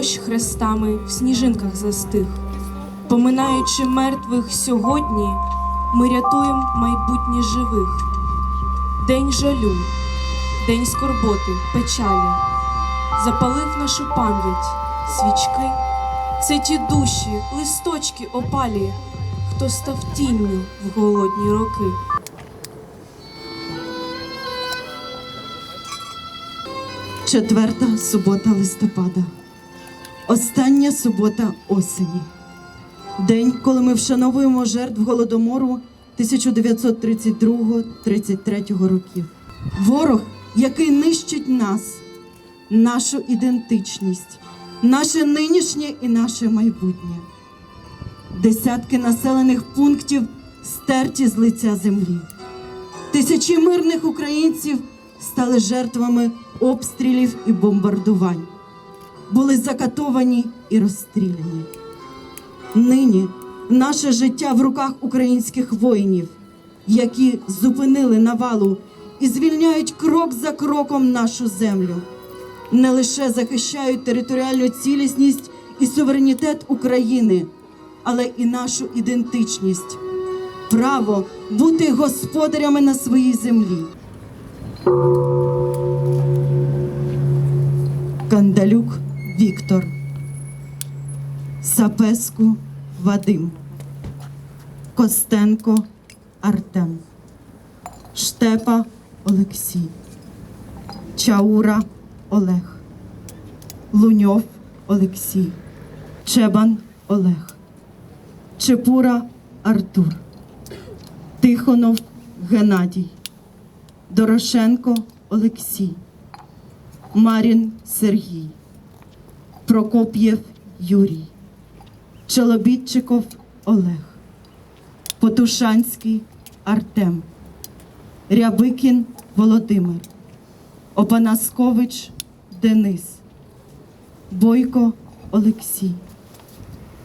дощ хрестами в сніжинках застиг. Поминаючи мертвих сьогодні, ми рятуємо майбутнє живих. День жалю, день скорботи, печалі, запалив нашу пам'ять, свічки. Це ті душі, листочки опалі, хто став тінню в голодні роки. Четверта субота листопада. Остання субота осені. День, коли ми вшановуємо жертв голодомору 1932-33 років. Ворог, який нищить нас, нашу ідентичність, наше нинішнє і наше майбутнє. Десятки населених пунктів стерті з лиця землі. Тисячі мирних українців стали жертвами обстрілів і бомбардувань, були закатовані і розстріляні. Нині наше життя в руках українських воїнів, які зупинили навалу і звільняють крок за кроком нашу землю, не лише захищають територіальну цілісність і суверенітет України, але і нашу ідентичність, право бути господарями на своїй землі. Кандалюк Віктор, Сапеску Вадим, Костенко Артем, Штепа Олексій, Чаура Олег, Луньов Олексій, Чебан Олег, Чепура Артур, Тихонов Геннадій, Дорошенко Олексій. Марін Сергій, Прокоп'єв Юрій, Челобітчиков Олег, Потушанський Артем, Рябикін Володимир, Опанаскович Денис, Бойко Олексій,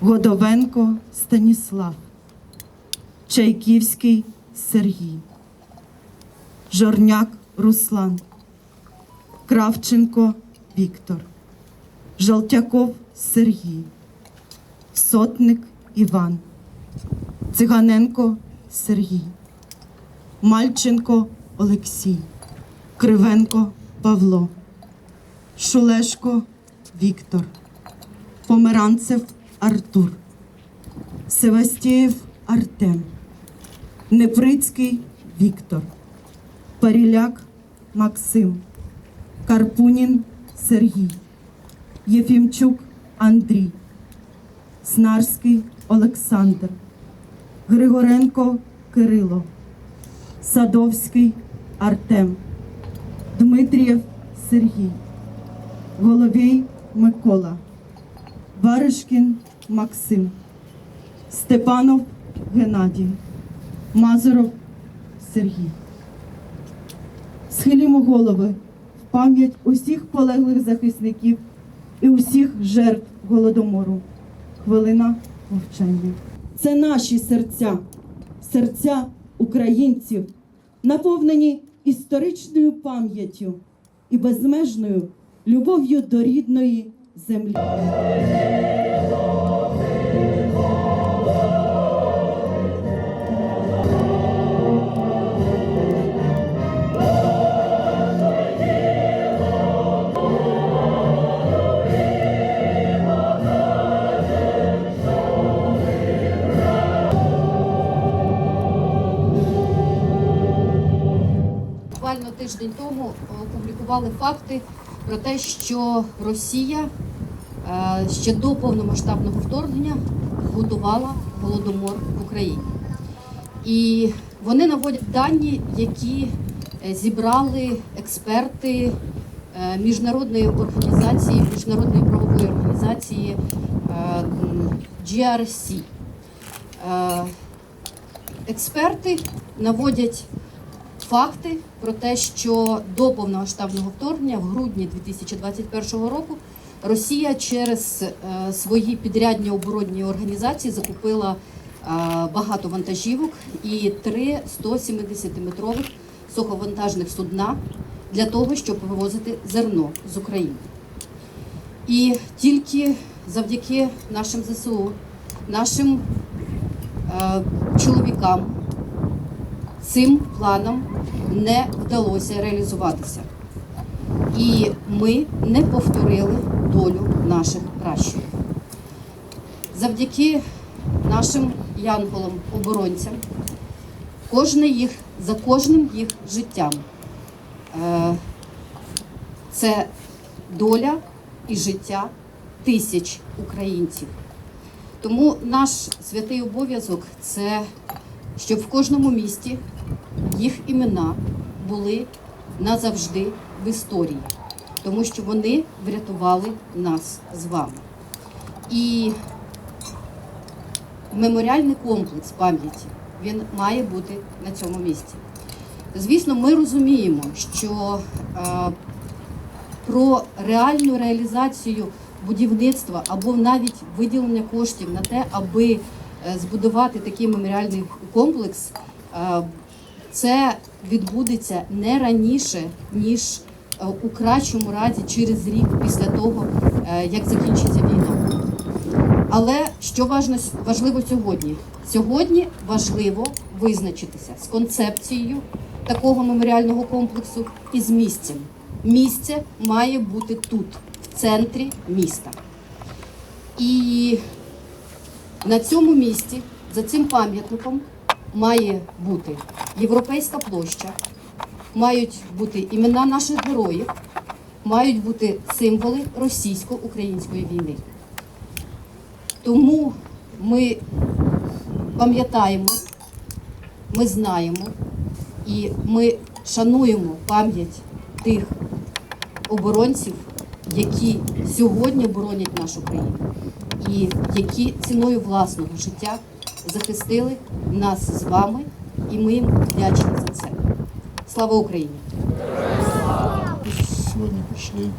Годовенко Станіслав, Чайківський Сергій, Жорняк Руслан. Кравченко Віктор, Жалтяков Сергій, Сотник Іван, Циганенко Сергій, Мальченко Олексій, Кривенко Павло, Шулешко Віктор, Померанцев Артур, Севастєєв Артем, Неприцький Віктор, Паріляк Максим. Карпунін Сергій, Єфімчук Андрій, Снарський Олександр, Григоренко Кирило, Садовський Артем, Дмитрієв Сергій, Головій Микола, Варишкін Максим, Степанов Геннадій, Мазуров Сергій. Схилімо голови в пам'ять усіх полеглих захисників і усіх жертв голодомору. Хвилина мовчання. Це наші серця, серця українців, наповнені історичною пам'яттю і безмежною любов'ю до рідної землі. Буквально тиждень тому е, опублікували факти про те, що Росія е, ще до повномасштабного вторгнення готувала голодомор в Україні. І вони наводять дані, які е, зібрали експерти міжнародної організації, міжнародної правової організації GRC. Експерти наводять факти про те, що до повномасштабного вторгнення в грудні 2021 року Росія через е, свої підрядні оборонні організації закупила е, багато вантажівок і три 170-метрових суховантажних судна для того, щоб вивозити зерно з України. І тільки завдяки нашим ЗСУ, нашим е, чоловікам цим планам не вдалося реалізуватися. І ми не повторили долю наших пращурів. Завдяки нашим янголам-оборонцям, за кожним їх життям е, це доля і життя тисяч українців. Тому наш святий обов'язок це щоб в кожному місті їх імена були назавжди в історії, тому що вони врятували нас з вами. І меморіальний комплекс пам'яті він має бути на цьому місці. Звісно, ми розуміємо, що е, про реальну реалізацію будівництва або навіть виділення коштів на те, аби е, збудувати такий меморіальний комплекс, е, це відбудеться не раніше, ніж е, у кращому разі через рік після того, е, як закінчиться війна. Але що важливо сьогодні? Сьогодні важливо визначитися з концепцією такого меморіального комплексу і з місцем. Місце має бути тут, в центрі міста. І на цьому місці, за цим пам'ятником, має бути європейська площа, мають бути імена наших героїв, мають бути символи російсько-української війни. Тому ми пам'ятаємо, ми знаємо і ми шануємо пам'ять тих оборонців, які сьогодні боронять нашу країну, і які ціною власного життя захистили нас з вами, і ми їм вдячні за це. Слава Україні! сегодня пришли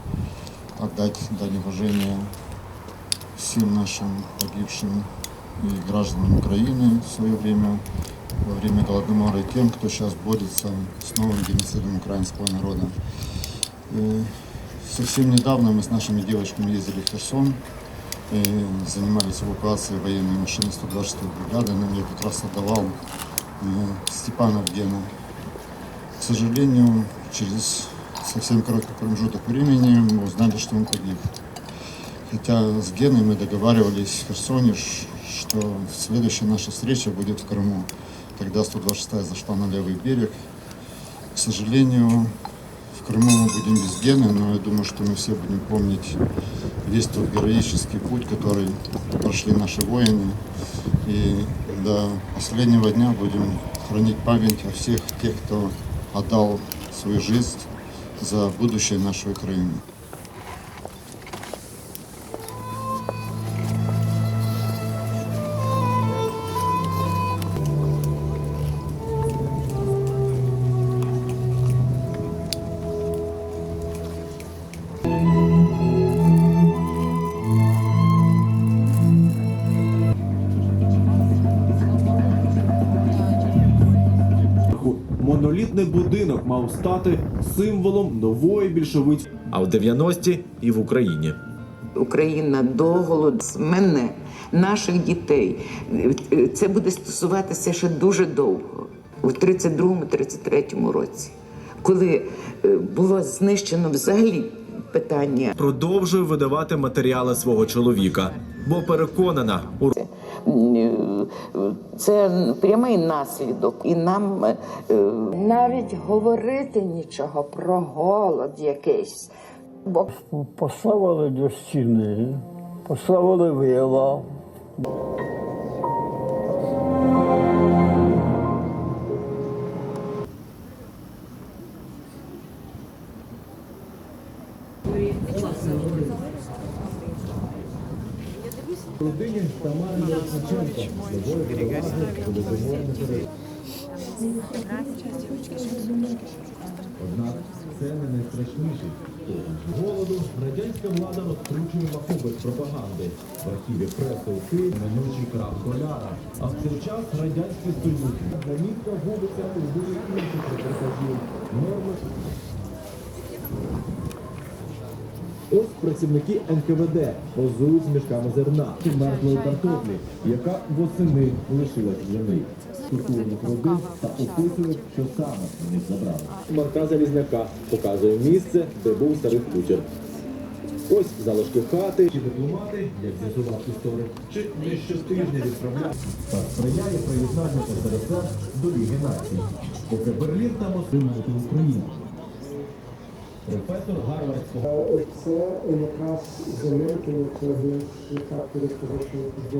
отдать дань уважения всем нашим погибшим и гражданам Украины в свое время, во время Голодомора, и тем, кто сейчас борется с новым геноцидом украинского народа. Э, Совсем недавно мы с нашими девочками ездили в Херсон, и занимались эвакуацией военной машины 126-й бригады. Нам я как раз отдавал э, Степанов Гена. К сожалению, через совсем короткий промежуток времени мы узнали, что он погиб. Хотя с Геной мы договаривались в Херсоне, что следующая наша встреча будет в Крыму, когда 126-я зашла на левый берег. К сожалению, в Крыму мы будем без Гены, но я думаю, что мы все будем помнить весь тот героический путь, который прошли наши воины. И до последнего дня будем хранить память о всех тех, кто отдал свою жизнь за будущее нашей Украины. Монолітний будинок мав стати символом нової більшовицької. а в 90-ті і в Україні. Україна до голоду мене, наших дітей. Це буде стосуватися ще дуже довго, у 32-33 році, коли е, було знищено взагалі питання Продовжує видавати матеріали свого чоловіка, бо переконана у це прямий наслідок, і нам е, навіть говорити нічого про голод якийсь. Бо Поставили до стіни, поставили вила. Однак це не найстрашніший голоду. Радянська влада розкручувала без пропаганди в архіві преси у Києві неминучий крах доляра. А в цей час радянський союз замітка губиться у вигляді інших репортажів. Норми Ось працівники НКВД позують з мішками зерна мертвої картоплі, яка восени лишилась для них. Культурних родин та описують, що саме них забрали. Марка Залізняка показує місце, де був старий хутір. Ось залишки хати, чи дипломати, як з'ясував історик, чи не щотижня відправляють та сприяє приєднанню СРСР до Ліги націй. Поки Берлін там отримувати Україну. Професор Гарвардського Це якраз замітили, коли яка перед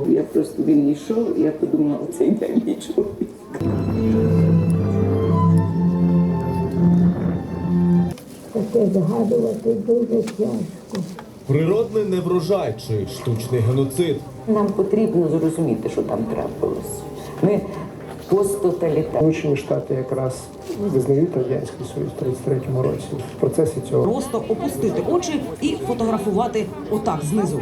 Я просто він йшов, я подумала, це ідеальний чоловік. Таке згадувати дуже тяжко. природний неврожай чи штучний геноцид. Нам потрібно зрозуміти, що там трапилось. Ми посттоталітарні. Сполучені Штати якраз визнають Радянський Союз в 33-му році. В процесі цього Просто опустити очі і фотографувати отак знизу.